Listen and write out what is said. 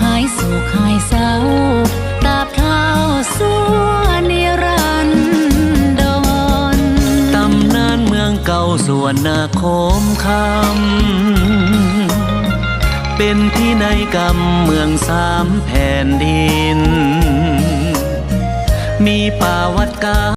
หายสุขหายเศร้าตาบเท้าสัวนิรันดรตำนานเมืองเก่าสวนนาคมคำเป็นที่ในกรรมเมืองสามแผ่นดิน มีป่าวัดกา